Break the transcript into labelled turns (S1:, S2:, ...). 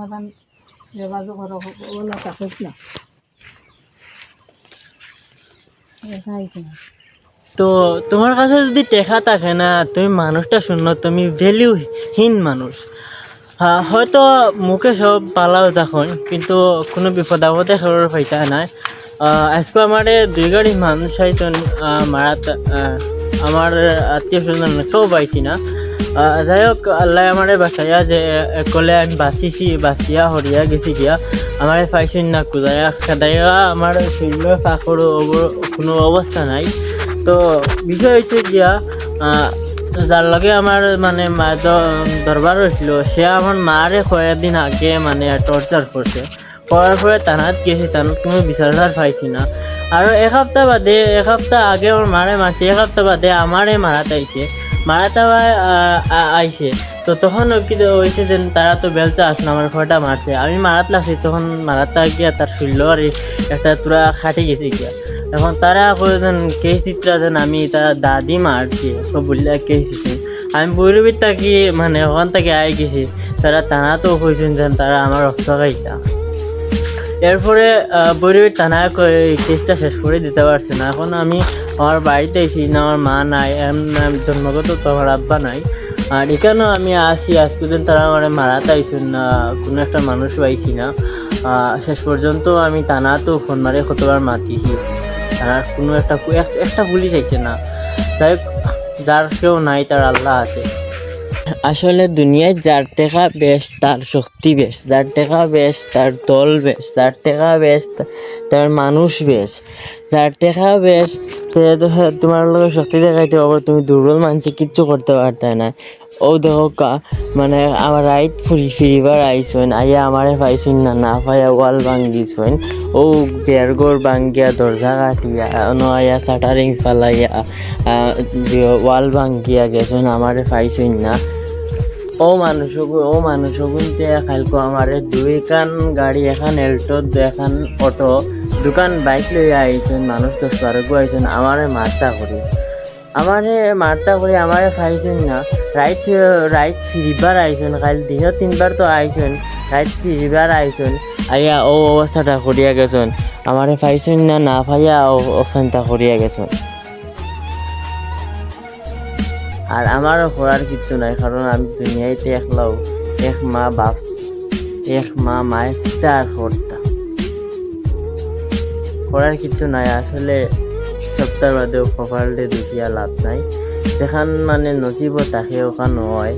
S1: এখন যোগাযোগ করা ওগুলো কাছে না দেখাইছে না
S2: তো তোমার কাছে যদি টেকা থাকে না তুমি মানুষটা শূন্য তুমি ভ্যালিউহীন মানুষ। হ্যাঁ, হয়তো মুখে সব পালাও তখন কিন্তু কোনো বিপদ আপদে খবর পাইতা নাই। আজকে আমার দুই গাড়ি মানুষ আইতন মারাত আমার আত্মীয় স্বজন কেউ পাইছি না। যাই হোক আল্লাহ আমারে বাঁচাইয়া যে কলে আমি বাঁচিছি, বাঁচিয়া হরিয়া গেছি গিয়া আমারে পাইছি না কুদাইয়া খেদাইয়া আমার শরীর ফাঁকর কোনো অবস্থা নাই। তো, বিষয় হচ্ছে গিয়া যার লগে আমার মানে দরবার হয়েছিল সে আমার মারে কয়েকদিন আগে মানে টর্চার করছে করার পরে তানাত গেছি তানাত কোনো বিচার পাইছি না। আর এক সপ্তাহ বাদে এক সপ্তাহ আগে আমার মারে মারছে এক সপ্তাহ বাদে আমারে মারাতে আইছে মারাতে আইছে। তো তখন কি হয়েছে যে তারা তো বেলচা আসলো আমার ঘরটা মারছে। আমি মারাত লাগছি, তখন মারাতে গিয়া তার শরীর আর একটা তোরা খাটি গেছে গিয়া। এখন তারা কয়েকজন কেস দিতরা যেন আমি তারা দাদি মারছি বললে কেস দিছে। আমি বৈরবীর তাকে মানে ওখান থেকে আই গেছি, তারা টানা তো কইছেন যেন তারা আমার রক্ত খাইতা। এরপরে বৈরবীর টানা কেসটা শেষ করে দিতে পারছে না। এখন আমি আমার বাড়িতে না, আমার মা নাই জন্মগত তো আমার আব্বা নাই। আর এখানেও আমি আসি, আজ পর্যন্ত তারা আমার মারাতে আইসুন না, কোনো একটা মানুষ পাইছি না। শেষ পর্যন্ত আমি তানা তো ফোন মারে কতবার মাতিছি তারা কোনো একটা একটা পুলিশ আইছে না। যাই যার কেউ নাই, তার আল্লাহ আছে। আসলে দুনিয়ায় যার টেকা বেশ, তার শক্তি বেশ, যার টেকা বেশ, তার দল বেশ, যার টেকা বেশ তার মানুষ বেশ। যার টেকা বেশ তোমার লোকের শক্তি দেখাইতে পারব, তুমি দুর্বল মানুষে কিচ্ছু করতে পারতে না। ও দেখো কা মানে আমার রাইত ফুরি, ফিরিবার আইসেন আইয়া আমারে পাইছেন না না পাইয়া ওয়াল ভাঙ্গিছেন ও বেরগর ভাঙ্গিয়া, দরজা কাটিয়া ন আইয়া শাটারিং ফালাইয়া ওয়াল ভাঙ্গিয়া গেছেন আমারে পাইছেন না। ও মানুষ ও মানুষ গুনতে খালকো আমারে দুই কান গাড়ি, এখন এল্টো এখন অটো দোকান বাইক লইয়া আইছেন, মানুষ দশ বারো আইছেন আমারে মারতা করি। আমারে মারতা করি, আমারে পাইছেন না। রাইট রাইট ফিরিবার আইছেন কাল দিনে তিনবার তো আইছেন, রাইট ফিরিবার আইছেন, আইয়া ও অবস্থাটা করিয়া গেছেন। আমারে পাইছেন না না পাইয়া অবস্থানটা করিয়া গেছেন। আর আমারও করার কিছু নাই, কারণ আমি দুনিয়াইতে একলাও এক মা বাপ, এক মা মায়ের তার কর্তা। করার কিছু নাই, আসলে সপ্তাহ বাদেও কপালটে দুখিয়া লাভ নাই। যেখান মানে নজিব তাকে ওখান হয়।